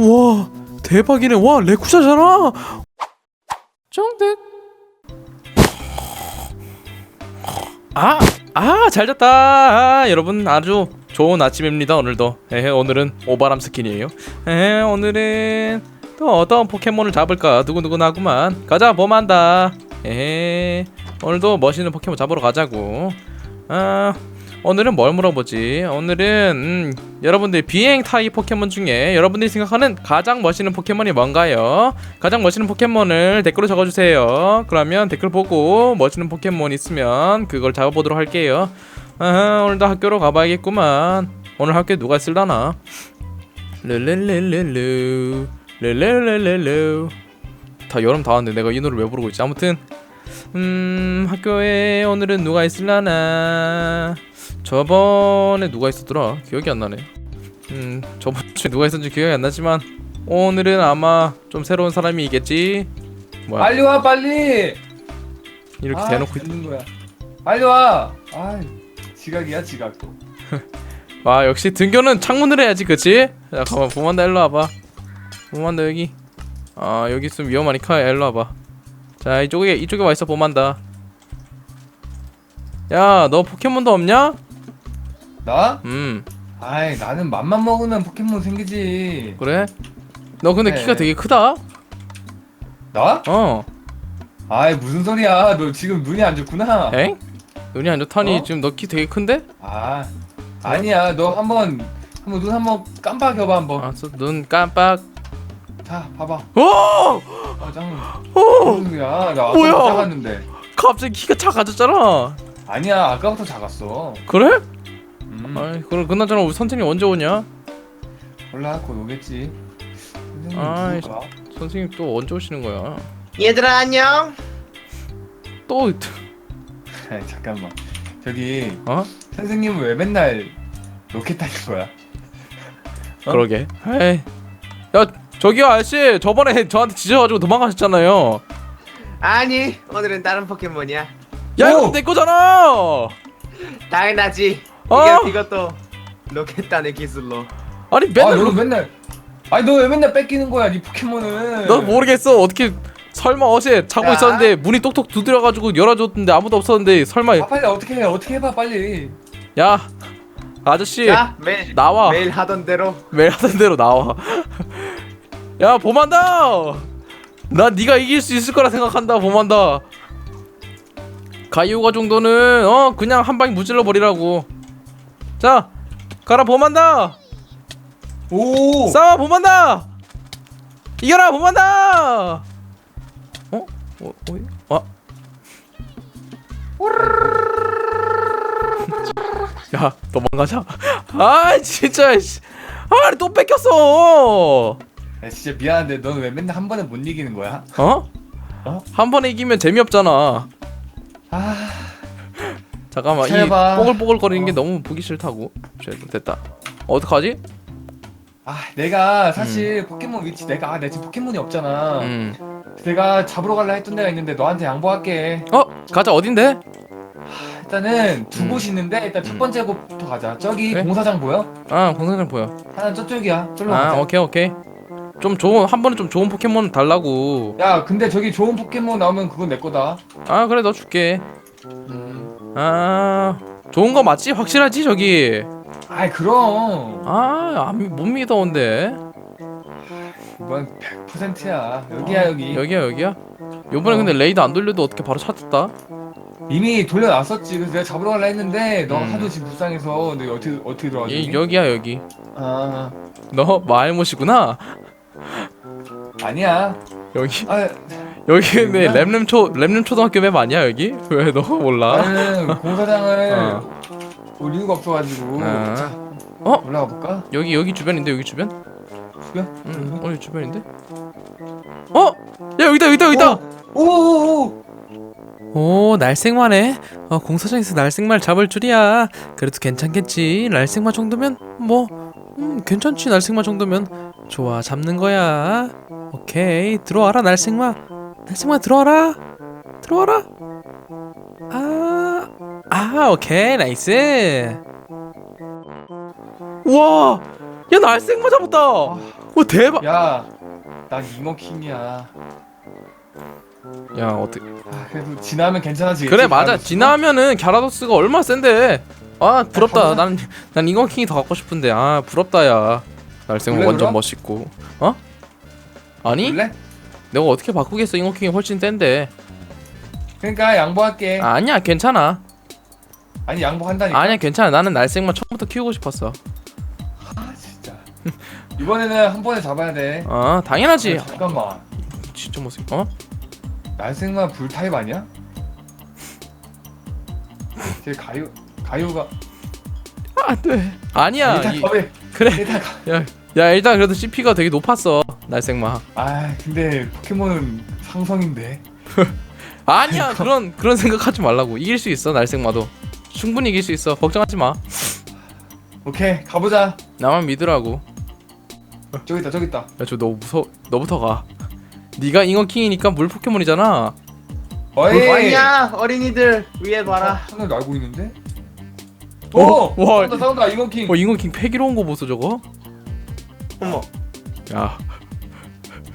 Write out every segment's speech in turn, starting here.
와 대박이네. 와 레쿠샤잖아. 정득. 아 아 잘 잤다. 아, 여러분 아주 좋은 아침입니다 오늘도. 에헤, 오늘은 오바람 스킨이에요. 에헤, 오늘은 또 어떤 포켓몬을 잡을까? 누구누구나구만. 가자 봄한다. 에헤, 오늘도 멋있는 포켓몬 잡으러 가자고. 아 오늘은 뭘 물어보지? 오늘은 음, 여러분들 비행 타입 포켓몬 중에 여러분들이 생각하는 가장 멋있는 포켓몬이 뭔가요? 가장 멋있는 포켓몬을 댓글로 적어주세요. 그러면 댓글 보고 멋있는 포켓몬 있으면 그걸 잡아보도록 할게요. 아, 오늘도 학교로 가봐야겠구만. 오늘 학교에 누가 있을라나? 르르르르르 르르르르르 다 여름 다 왔는데 내가 이 노래 왜 부르고 있지? 아무튼 음 학교에 오늘은 누가 있을라나 저번에 누가 있었더라 기억이 안 나네 음 저번 주에 누가 있었는지 기억이 안 나지만 오늘은 아마 좀 새로운 사람이 있겠지 뭐야 빨리 와 빨리. 이렇게 아, 대놓고 있... 있는 거야. 빨리 와. 아, 지각이야 지각 또. 아 역시 등교는 창문으로 해야지 그치? 자 가만 보만다 일로 와봐 보만다 여기 아 여기 있으면 위험하니까 일로 와봐 자 이쪽에 이쪽에 와 있어 보만다 야 너 포켓몬도 없냐? 나? 음 아이 나는 맘만 먹으면 포켓몬 생기지. 그래? 너 근데 네. 키가 되게 크다 나? 어 아이 무슨 소리야? 너 지금 눈이 안 좋구나. 엥? 눈이 안 좋다니 어? 지금 너 키 되게 큰데? 아 아니야. 너 한번 한번 눈 한번 깜빡여봐 한번. 알았어 눈 깜빡 자 봐봐. 오! 아 짱. 오! 무슨 소리야? 나 뭐야? 아까부터 작았는데. 갑자기 키가 작아졌잖아 아니야 아까부터 작았어. 그래? 음. 아이 그럼 그나저나 우리 선생님 언제 오냐? 몰라 곧 오겠지. 선생님 아이, 누굴까? 선생님 또 언제 오시는 거야? 얘들아 안녕. 또 아이, 잠깐만. 저기 어? 선생님은 왜 맨날 로켓 타는 거야? 어? 그러게 에이 야 저기요 아저씨 저번에 저한테 지져가지고 도망가셨잖아요 아니 오늘은 다른 포켓몬이야. 야 오! 이거 내 거잖아 당연하지. 어? 이게 이것도 로켓 단의 기술로. 아니 아 맨날 너는 맨날 아니 너 왜 맨날 뺏기는 거야 네 포켓몬을? 너 모르겠어. 어떻게 설마 어제 자고 야. 있었는데 문이 똑똑 두드려가지고 열어줬는데 아무도 없었는데 설마 아 빨리 어떻게 해? 어떻게 해봐 빨리. 야 아저씨 자 매일 나와. 매일 하던 대로. 매일 하던 대로 나와. 야 봄한다! 난 네가 이길 수 있을 거라 생각한다 봄한다. 가이오가 정도는 어 그냥 한 방에 무질러 버리라고 자 가라 봄한다 오 싸워 봄한다 이겨라 봄한다 어? 어? 어? 어? 야 도망가자 아 진짜 씨. 아, 또 뺏겼어. 야, 진짜 미안한데 너는 왜 맨날 한 번에 못 이기는 거야? 어? 어? 한 번에 이기면 재미없잖아. 아 잠깐만 이 해봐. 뽀글뽀글거리는 게 어. 너무 보기 싫다고. 쟤, 됐다. 어떡하지? 아, 내가 사실 포켓몬 위치 내가 아, 내가 지금 포켓몬이 없잖아 음. 내가 잡으러 갈라 했던 데가 있는데 너한테 양보할게 어? 가자 어딘데? 일단은 두 음. 곳이 있는데 일단 첫 음. 번째 곳부터 가자 저기 그래? 공사장 보여? 아 공사장 보여. 하나 저쪽이야 저기로 아 가자 오케이 오케이. 좀 좋은 한 번은 좀 좋은 포켓몬 달라고. 야 근데 저기 좋은 포켓몬 나오면 그건 내 거다 아 그래 너 줄게. 음. 아 좋은 거 맞지? 확실하지 저기. 아이 그럼 아못 믿어 온데. 이건 100%야 여기야 여기 여기야 여기야. 요번에 어. 근데 레이드 안 돌려도 어떻게 바로 찾았다? 이미 돌려놨었지 그래서 내가 잡으러 갈라 했는데 너 음. 하도 지금 불쌍해서 근데 어떻게 어떻게 들어가지? 이, 여기야 여기. 아너 말못이구나. 아니야 여기 아 여기 근데. 램램 초 램램 초등학교 맵 아니야 여기? 왜 너 몰라? 나는 공사장을 어. 올 이유가 없어가지고 아. 자, 어? 올라가 볼까? 여기 여기 주변인데 여기 주변? 주변? 응. 어 여기 주변인데? 어? 야 여기다 여기다 여기다. 오오오 오 날생마네. 어, 공사장에서 날생마를 잡을 줄이야. 그래도 괜찮겠지. 날생마 정도면 뭐 음, 괜찮지 날생마 정도면 좋아 잡는 거야. 오케이 들어와라 날생마. 날생마 들어와라. 들어와라. 아, 아 오케이 나이스. 와, 야 날생마 잡았다. 아, 오 대박 야, 난 잉어킹이야. 야 어떻게 아, 그래도 지나면 괜찮아지겠지. 그래 맞아? 지나면은 갸라도스가 얼마나 센데 아 부럽다 가보자. 난난 잉어킹이 더 갖고 싶은데 아 부럽다 야 날생 원래 완전 그럼? 멋있고 어? 아니 볼래? 내가 어떻게 바꾸겠어 잉어킹이 훨씬 센데 그러니까 양보할게. 아, 아니야 괜찮아 아니 양보한다니까. 아니야 괜찮아 나는 날생만 처음부터 키우고 싶었어 아, 진짜. 이번에는 한 번에 잡아야 돼. 아 당연하지 아, 잠깐만. 진짜 못생 어? 날생만 불 타입 아니야? 제 가요 가요가 안돼 아니야 일단 이- 겁에 그래 일단 가. 야, 야 일단 그래도 CP가 되게 높았어 날생마. 아 근데 포켓몬은 상성인데. 아니야 그런 그런 생각하지 말라고. 이길 수 있어 날생마도. 충분히 이길 수 있어. 걱정하지 마. 오케이 가보자. 나만 믿으라고. 저기 있다 저기 있다. 야저 너무 무서 너부터 가. 네가 잉어킹이니까 물 포켓몬이잖아. 어이. 왔냐 어린이들. 위에 봐라. 하늘 알고 있는데? 어, 오! 와. 싸운다 싸운다 이건 킹. 어 잉어킹 패기로운 거 보소 저거? 어머. 야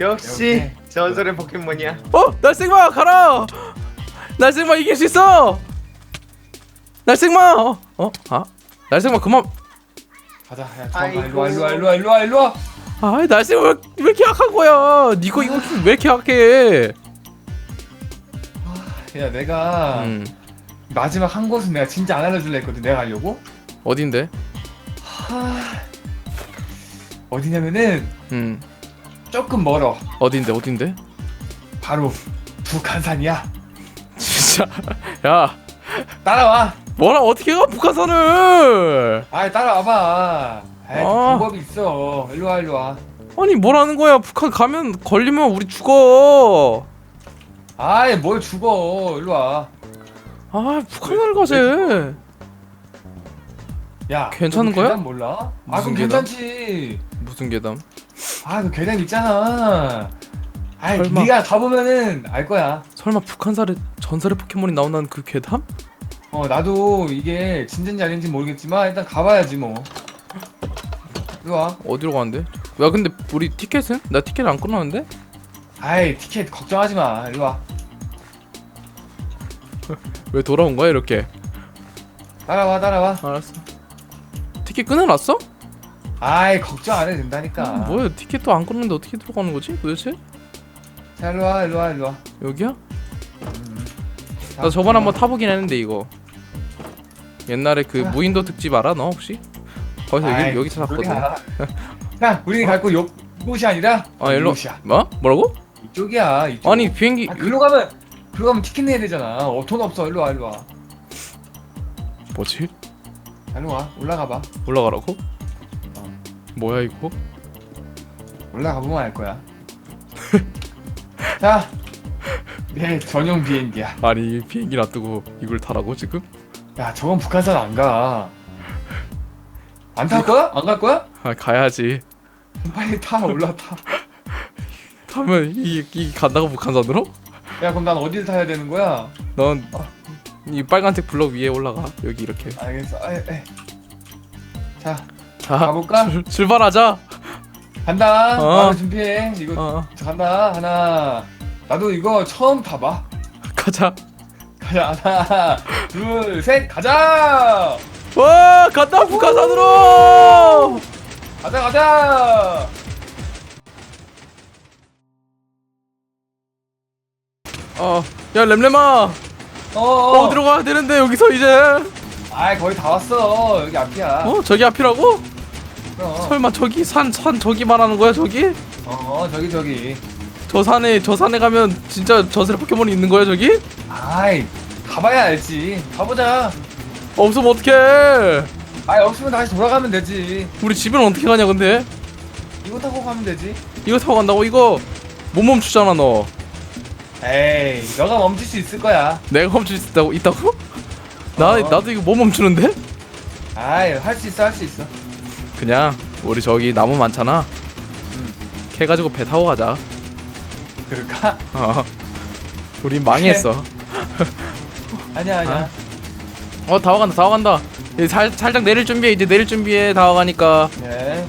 역시 전설의 포켓몬이야. 어? 날생마 가라! 날생마 이길 수 있어! 날생마! 어? 어? 아? 날생마 그만! 가자 야 도망가 아이고. 일로 와 일로 와 일로 와 일로 와 일로 와! 아 날생마 왜, 왜 이렇게 약한 거야? 니거 잉어킹 왜 이렇게 약해? 야 내가 음. 마지막 한 곳은 내가 진짜 안 알려줄래 했거든 내가 가려고? 어딘데? 어디냐면은 음 조금 멀어. 어딘데 어딘데? 바로 북한산이야. 진짜? 야. 따라와. 뭐라 어떻게 가 북한산을? 아이 따라와봐. 에이 아. 방법이 있어. 일로 와 일로 와. 아니 뭐라는 거야? 북한 가면 걸리면 우리 죽어. 아이 뭘 죽어. 일로 와. 아 북한을 가세. 야 괜찮은 너 거야? 계단 몰라? 아 무슨 그럼 계단? 괜찮지. 무슨 계담 아 그 계단 있잖아 아이 설마. 네가 가보면은 알 거야 설마 북한살에 전설의 포켓몬이 나온다는 그 괴담? 어 나도 이게 진짜인지 아닌지 모르겠지만 일단 가봐야지 뭐 일로와 어디로 가는데? 야 근데 우리 티켓은? 나 티켓 안 끊었는데? 아이 티켓 걱정하지 마 일로와 왜 돌아온 거야 이렇게? 따라와 따라와 알았어 티켓 끊어놨어? 아이 걱정 안 해도 된다니까 음, 뭐야 티켓도 안 끊는데 어떻게 들어가는 거지 도대체? 자 일로 와 일로 와 일로 와 여기야? 자, 나 저번 한번 타보긴 했는데 이거 옛날에 그 아. 무인도 특집 알아 너 혹시? 거기서 아이, 여기, 여기서 샀거든 소리야. 자 우리 갈곳 이곳이 아니라 아 일로 이곳이야 뭐? 뭐라고? 이쪽이야 이쪽 아니 비행기 아, 글로 가면 글로 가면 티켓 내야 되잖아 어, 돈 없어 일로 와 일로 와 뭐지? 자, 일로 와 올라가 봐 올라가라고? 어. 뭐야 이거? 올라가 보면 알 거야 자 내 전용 비행기야 아니 비행기 놔두고 이걸 타라고 지금? 야 저건 북한산 안 가 안 탈 거야? 안 갈 거야? 아 가야지 빨리 타 올라타 타면 이, 이 간다고 북한산으로? 야 그럼 난 어디를 타야 되는 거야? 넌 이 빨간색 블럭 위에 올라가 여기 이렇게 알겠어 아, 에, 에. 자 자 가볼까? 출, 출발하자. 간다. 어. 바로 준비해 이거 어. 자, 간다. 하나. 나도 이거 처음 타봐. 가자. 가자. 하나 둘 셋. 가자! 와 간다 북한산으로! 가자 가자! 어야 렘렘아. 어, 어, 어. 어디로 가야 되는데 여기서 이제? 아이 거의 다 왔어. 여기 앞이야. 어 저기 앞이라고? 어, 설마 저기 산 산 저기 말하는 거야 저기? 어 저기 저기. 저 산에 저 산에 가면 진짜 저슬의 포켓몬이 있는 거야 저기? 아이 가봐야 알지. 가보자. 없으면 어떡해? 아이 없으면 다시 돌아가면 되지. 우리 집은 어떻게 가냐 근데? 이거 타고 가면 되지. 이거 타고 간다고? 이거 못 멈추잖아 너. 에이 너가 멈출 수 있을 거야. 내가 멈출 수 있다고? 있다고? 나 어. 나도 이거 못 멈추는데? 아이 할 수 있어 할 수 있어 그냥 우리 저기 나무 많잖아. 캐 가지고 배 타고 가자. 그럴까? 어. 우리 망했어. 아니야 아니야 어, 다 와간다. 다 와간다. 이제 살 살짝 내릴 준비해. 이제 내릴 준비해. 다 와가니까. 네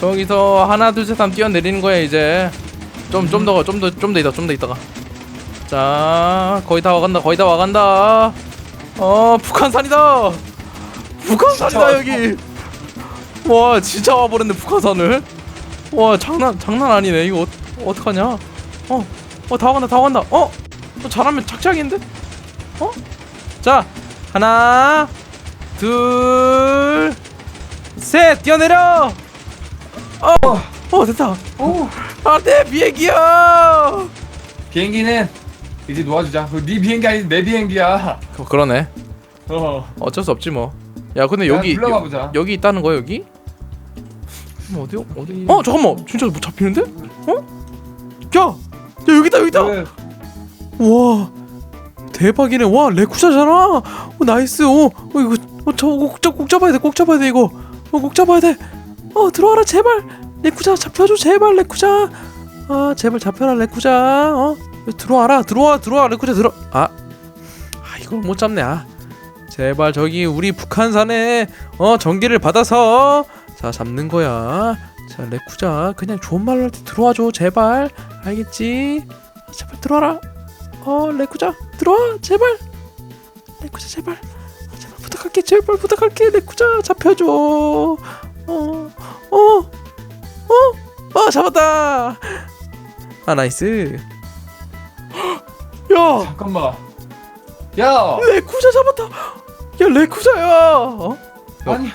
저기서 하나 둘셋 하면 뛰어내리는 거야 이제 좀 좀 더 좀 더 좀 더 있다 좀 더 있다가 자 거의 다 와간다 거의 다 와간다 어 북한산이다 북한산이다 여기 와 진짜 와버렸네 북한산을. 와 장난 장난 아니네. 이거 어, 어떡하냐? 어어다 와간다 다 와간다. 어, 어 잘하면 착착인데? 어 자 하나 둘셋 뛰어내려! 어, 어 됐다. 오. 아내 비행기야! 비행기는 이제 놓아주자. 그네 비행기 아니지 내 비행기야. 그, 그러네. 어 어쩔 수 없지 뭐야 근데 야, 여기 불러가 여, 보자. 여기 있다는 거야 여기? 음, 어디 어디? 어 잠깐만. 진짜 뭐 잡히는데? 어? 야, 야 여기다 여기다! 그, 와 대박이네. 와 레쿠샤잖아! 어, 나이스. 어, 어 이거 어, 저거 꼭, 잡- 꼭 잡아야 돼 꼭 잡아야 돼 이거. 어, 꼭 잡아야 돼 어 들어와라 제발! 레쿠자 잡혀줘 제발 레쿠자 아 제발 잡혀라 레쿠자 어? 들어와라 들어와 들어와 레쿠자 들어. 아, 아 이걸 못 잡네 아. 제발 저기 우리 북한산에 어 전기를 받아서 자 잡는 거야. 자 레쿠자 그냥 좋은 말로 할 때 들어와줘 제발. 알겠지? 제발 들어와라. 어 레쿠자 들어와 제발. 레쿠자 제발. 아, 제발 부탁할게 제발 부탁할게. 레쿠자 잡혀줘. 어어 어 어? 어, 잡았다. 아 나이스. 야! 잠깐만. 야! 레쿠자 잡았다. 야 레쿠자야! 어? 아니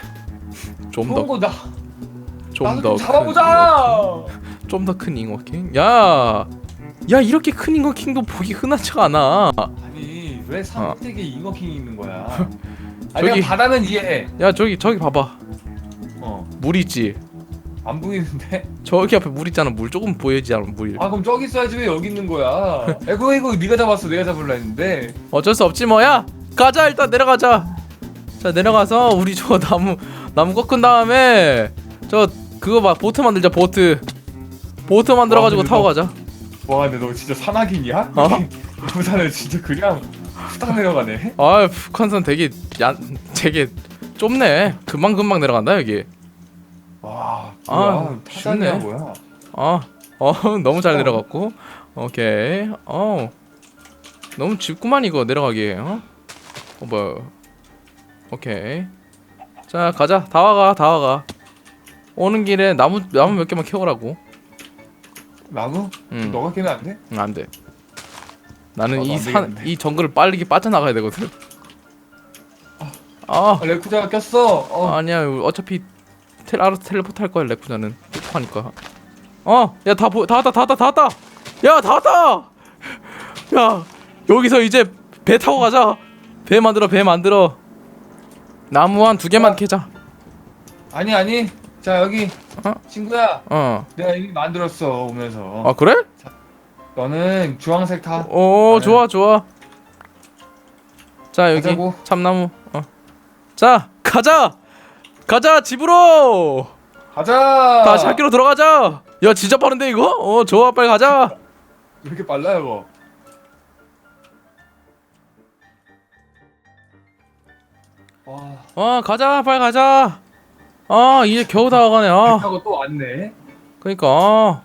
좀더 거나 나도 좀 좀더 잡아보자. 좀더 큰 잉어킹? 야! 야 이렇게 큰 잉어킹도 보기 흔하지가 않아. 아니 왜 산택에 잉어킹이 있는 거야? 아 저기- 내가 바다면 이해해. 야 저기 저기 봐봐. 어안 물 있지? 보이는데? 저기 앞에 물 있잖아. 물 조금 보이지 않아 물. 아 그럼 저기 있어야지 왜 여기 있는 거야? 에고 이거 네가 잡았어. 내가 잡으려 했는데. 어쩔 수 없지 뭐야 가자 일단 내려가자. 자 내려가서 우리 저 나무 나무 꺾은 다음에 저 그거 봐 보트 만들자 보트. 보트 만들어가지고 와, 근데 타고 너- 가자. 와 근데 너 진짜 산악인이야? 어? 부산을 진짜 그냥 후딱 내려가네. 아 북한산 되게 야 되게 좁네. 금방 금방 내려간다 여기. 와 아, 뭐야? 쉽네. 뭐야? 어, 어 너무 잘 내려갔고. 오케이. 어 너무 쉽구만 이거 내려가기 어? 어 뭐야. 오케이 자 가자. 다 와가 다 와가. 오는 길에 나무 나무 몇 개만 캐오라고. 나무? 응, 너가 깨면 안 돼? 응 안돼. 나는 나도 이 안 산 되겠는데. 이 정글을 빠르게 빠져나가야 되거든. 아. 아, 레쿠자가 꼈어. 어. 아니야 어차피 텔 알아서 텔레포트 할 거야 레쿠자는. 똑똑하니까. 어야다 보, 다 왔다 다 왔다 다 왔다. 야 다 왔다! 야 여기서 이제 배 타고 가자. 배 만들어 배 만들어 나무 한 두 개만 어. 캐자. 아니 아니. 자 여기 어? 친구야. 어아 내가 이미 만들었어 오면서. 아, 그래? 너는 주황색 타. 오 나는- 좋아 좋아. 자 여기 가자고. 참나무. 어 자 가자! 가자 집으로! 가자! 다시 학교로 들어가자! 야 진짜 빠른데 이거? 어 좋아 빨리 가자! 왜 이렇게 빨라 이거 어 가자 빨리 가자. 아 이제 겨우 다 와가네 아 하고 또 왔네. 그니까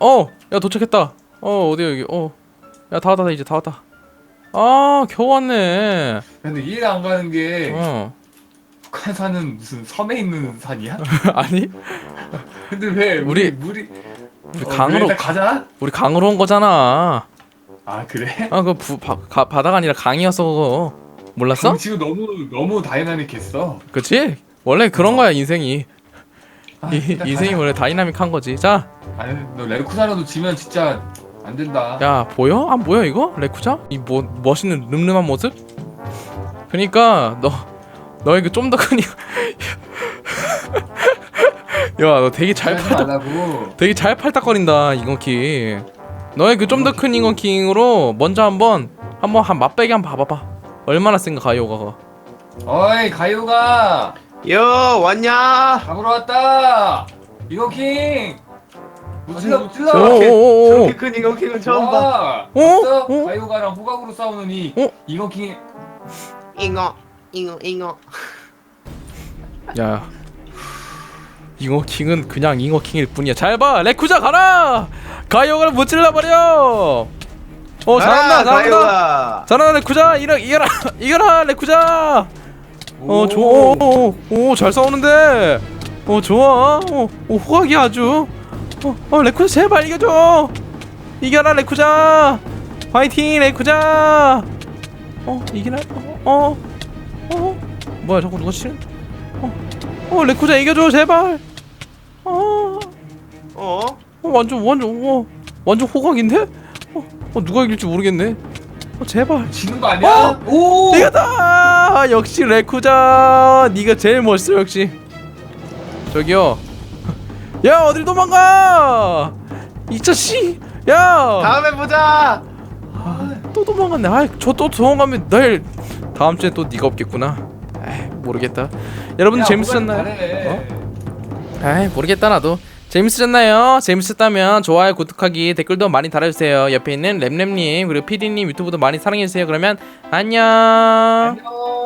어야 도착했다. 어 어디 여기? 어야 다 왔다 이제 다 왔다. 아 겨우 왔네. 근데 이해가 안 가는 게 어. 북한산은 무슨 섬에 있는 산이야? 아니? 근데 왜 우리- 우리 물이 우리 어, 강으로 일단 가자? 우리 강으로 온 거잖아. 아 그래? 아그 바다가 아니라 강이었어 그거 몰랐어? 지금 너무 너무 다이나믹했어 그치? 원래 그런 거야 인생이 아, 이, 인생이. 원래 다이나믹한 거지 자 아니 너 레쿠사라도 지면 진짜 안 된다 야 보여? 안 보여 이거? 레쿠자? 이 뭐, 멋있는 늠름한 모습? 그니까 너그좀더 큰 야너 되게 잘 하지 말라고 되게 잘 팔딱거린다 잉어킹 너의 그 좀 더큰 잉어킹으로 먼저 한번 한번 한 맛배기 한번 봐봐봐 얼마나 센가 가요가 어이 가요가 요 왔냐? 잡으러 왔다 이거킹 무찔러 무찔러 오오오오 저렇게 큰 잉어킹은 처음 봐. 와 어? 봤어? 어? 가요가랑 호각으로 싸우는 이 어? 이거킹 잉어 잉어 잉어. 야 잉어킹은 그냥 잉어킹일 뿐이야 잘 봐 레쿠자 가라 가이오가 못 찔러버려 어 잘한다 잘한다. 가요가. 잘한다 레쿠자. 이라 이겨라 이겨라 레쿠자. 어 오. 좋아. 오잘 싸우는데. 어 좋아. 어, 어 호각이 아주. 어, 어 레쿠자 제발 이겨줘. 이겨라 레쿠자. 파이팅 레쿠자. 어 이기나? 어어 어, 뭐야 자꾸 누가 치는? 어, 어 레쿠자 이겨줘 제발. 어, 어? 어 완전 완전 어. 완전 호각인데 어, 어 누가 이길지 모르겠네. 어 제발. 지는 거 아니야? 어? 오! 이겼다! 역시 레쿠자. 네가 제일 멋있어 역시. 저기요. 야 어딜 도망가? 이 자식 야또 다음에 보자. 도망갔네. 아저 또 도망가면 내일 다음 주에 또 네가 없겠구나. 에이 모르겠다. 여러분 야, 잘해. 어? 에이 모르겠다 나도 재밌으셨나요? 재밌었다면 좋아요 구독하기 댓글도 많이 달아주세요 옆에 있는 램램님 그리고 피디님 유튜브도 많이 사랑해주세요 그러면 안녕 안녕.